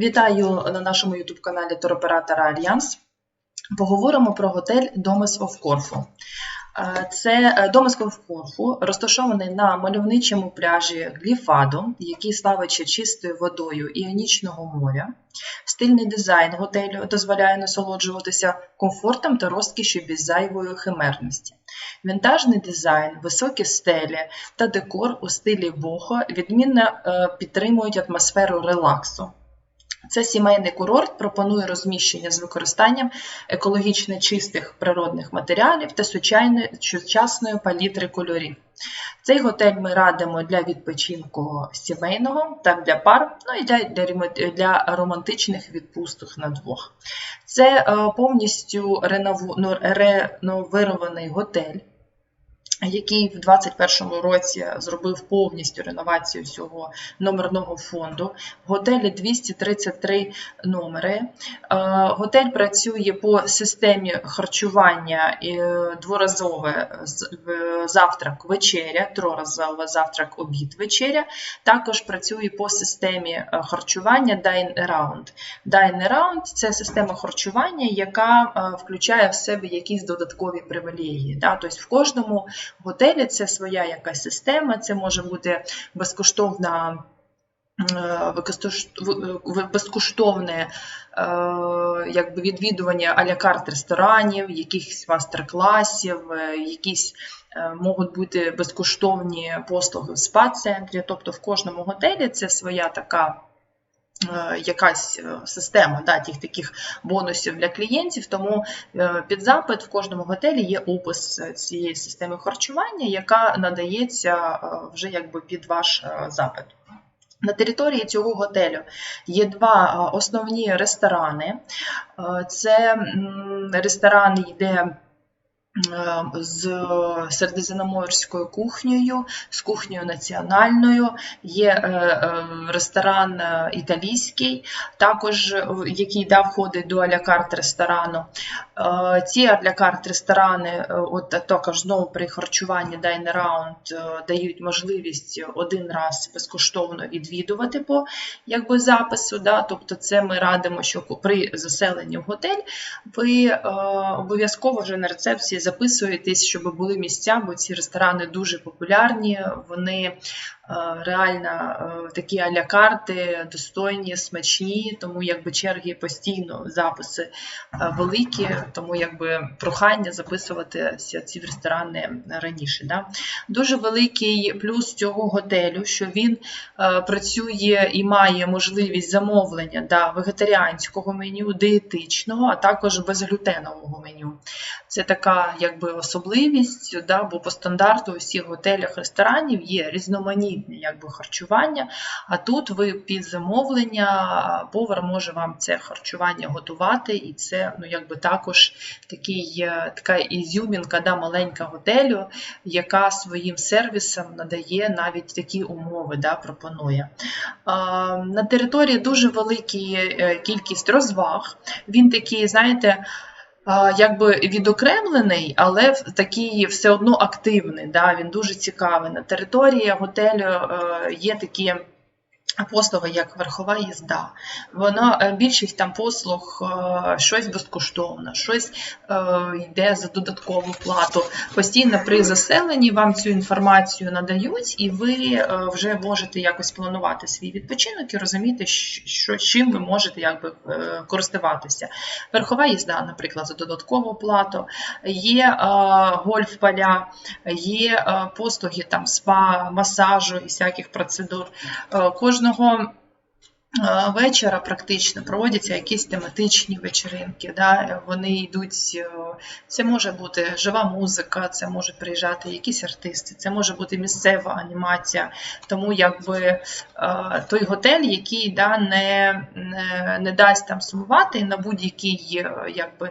Вітаю на нашому youtube каналі туроператора Альянс. Поговоримо про готель Домес of Корфу. Е, Це е, Домес of Корфу розташований на мальовничому пляжі Гліфадо, який славиться чистою водою Іонічного моря. Стильний дизайн готелю дозволяє насолоджуватися комфортом та розкішю без зайвої химерності. Вінтажний дизайн, високі стелі та декор у стилі бохо відмінно е, підтримують атмосферу релаксу. Це сімейний курорт пропонує розміщення з використанням екологічно чистих природних матеріалів та сучасної палітри кольорів. Цей готель ми радимо для відпочинку сімейного, так для пар, ну і для, для, для романтичних відпусток на двох. Це е, повністю ну, реновирований готель який в 2021 році зробив повністю реновацію всього номерного фонду. В готелі 233 номери. Е, Готель працює по системі харчування е, дворазове завтрак вечеря, троразове завтрак обід вечеря. Також працює по системі е, харчування Dine Around. Dine Around – це система харчування, яка включає в себе якісь додаткові привілегії. Тобто в кожному готелі це своя якась система, це може бути безкоштовна. е, Безкоштовне е, якби відвідування а-ля карт ресторанів, якихось мастер-класів, е, якісь можуть бути безкоштовні послуги в спа-центрі. Тобто в кожному готелі це своя така якась е, система да, тих таких бонусів для клієнтів. Тому е, під запит в кожному готелі є опис е, цієї системи харчування, яка надається е, вже якби під ваш е, запит. На території цього готелю є два е, основні ресторани. Е, Це ресторан йде е, з середземноморською кухнею, з кухнею національною. Є е, е, ресторан е, італійський, також який да, входить до алякарт ресторану. Ці алякарт ресторани, от також знову при харчуванні Dine Around дають можливість один раз безкоштовно відвідувати по якби, запису. Да? Тобто це ми радимо, що при заселенні в готель ви обов'язково вже на рецепції записуєтесь, щоб були місця, бо ці ресторани дуже популярні, вони реально е, такі а-ля карти, достойні, смачні, тому якби черги постійно записи е, великі, тому якби прохання записуватися ці ресторани раніше. Да? Дуже великий плюс цього готелю, що він е, працює і має можливість замовлення да, вегетаріанського меню, дієтичного, а також безглютенового меню. Це така якби особливість, да, бо по стандарту у всіх готелях, ресторанів є різноманітне якби, харчування, а тут ви під замовлення, повар може вам це харчування готувати, і це ну, якби також такий, е, така ізюмінка да, маленька готелю, яка своїм сервісом надає навіть такі умови, да, пропонує. На території дуже велика кількість розваг. Він такий, знаєте, якби відокремлений, але такий все одно активний. Да? Він дуже цікавий. На території готелю е, є такі. Послуги як верхова їзда. Воно е, більшість там послуг е, щось безкоштовно, щось е, йде за додаткову плату. Постійно при заселенні вам цю інформацію надають, і ви вже можете якось планувати свій відпочинок і розуміти, що чим ви можете якби користуватися. Верхова їзда, наприклад, за додаткову плату, є е, гольф-поля, є послуги там спа, масажу і всяких процедур. Кожного noch вечора практично проводяться якісь тематичні вечеринки. Да? Вони йдуть, е, це може бути жива музика, це можуть приїжджати якісь артисти, це може бути місцева анімація. Тому якби е, той готель, який да, не, не, не дасть там сумувати, на будь-який е, якби,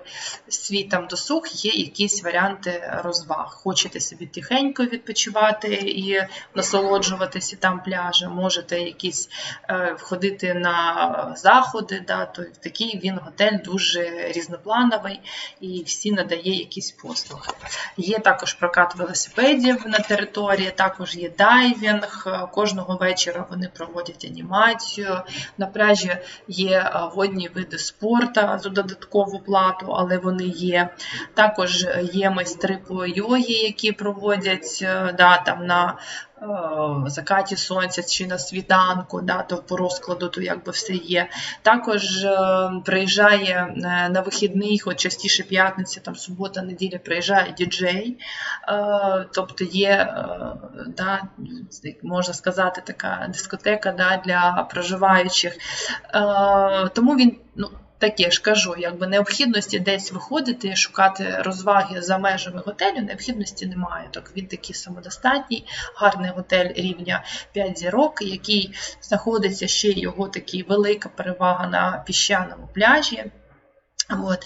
свій там досуг є якісь варіанти розваг. Хочете собі тихенько відпочивати і насолоджуватися там пляжем, можете якісь е, входити на заходи. Да, то такий він готель дуже різноплановий і всі надає якісь послуги. Є також прокат велосипедів на території, також є дайвінг. е, Кожного вечора вони проводять анімацію. На пляжі є е, водні види спорту за додаткову плату, але вони є. Також є майстри по йогі, які проводять е, да, там на е, закаті сонця чи на світанку, да, то по розкладу то якби все є. Також е, приїжджає е, на вихідних, от частіше п'ятниця, там субота, неділя приїжджає діджей, тобто є, да, можна сказати, така дискотека да, для проживаючих. Тому він ну, таке ж кажу, якби необхідності десь виходити, шукати розваги за межами готелю, необхідності немає. Так він такий самодостатній, гарний готель рівня 5 зірок, який знаходиться ще його такий велика перевага на піщаному пляжі. От.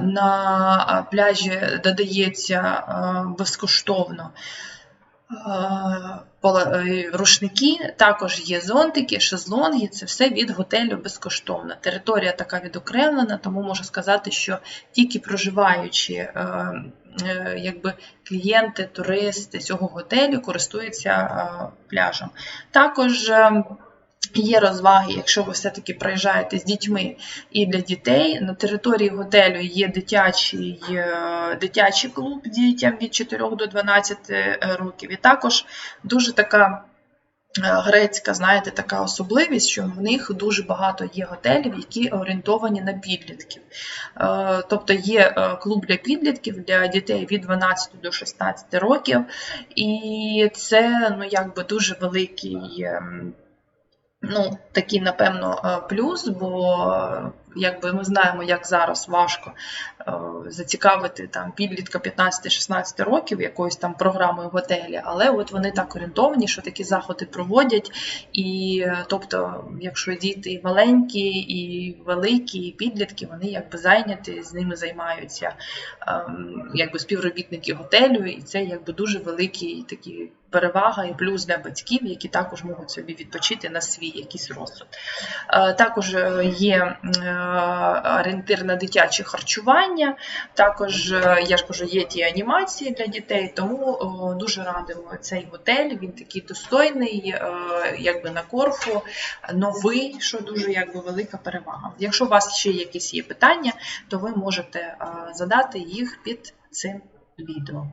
На пляжі додається безкоштовно рушники, також є зонтики, шезлонги, це все від готелю безкоштовно. Територія така відокремлена, тому можу сказати, що тільки проживаючі е, е, якби клієнти, туристи цього готелю користуються е, пляжем. Також е, Є розваги, якщо ви все-таки приїжджаєте з дітьми і для дітей. На території готелю є дитячий, е, дитячий клуб дітям від 4 до 12 років. І також дуже така е, грецька, знаєте, така особливість, що в них дуже багато є готелів, які орієнтовані на підлітків. Е, Тобто є е, клуб для підлітків для дітей від 12 до 16 років, і це ну, якби дуже великий. Ну, такий, напевно, е, плюс, бо якби ми знаємо, як зараз важко е, зацікавити там підлітка 15-16 років якоюсь там програмою в готелі, але от вони так орієнтовані, що такі заходи проводять. І е, тобто, якщо діти маленькі, і великі, і підлітки, вони якби зайняті, з ними займаються ем, якби співробітники готелю, і це якби дуже великий такий перевага і плюс для батьків, які також можуть собі відпочити на свій якийсь розсуд. Е, Також є орієнтир на дитяче харчування, також, е, я ж кажу, є ті анімації для дітей, тому дуже радимо цей готель. Він такий достойний, е, якби на корфу, новий, що дуже якби велика перевага. Якщо у вас ще якісь є питання, то ви можете е, задати їх під цим відео.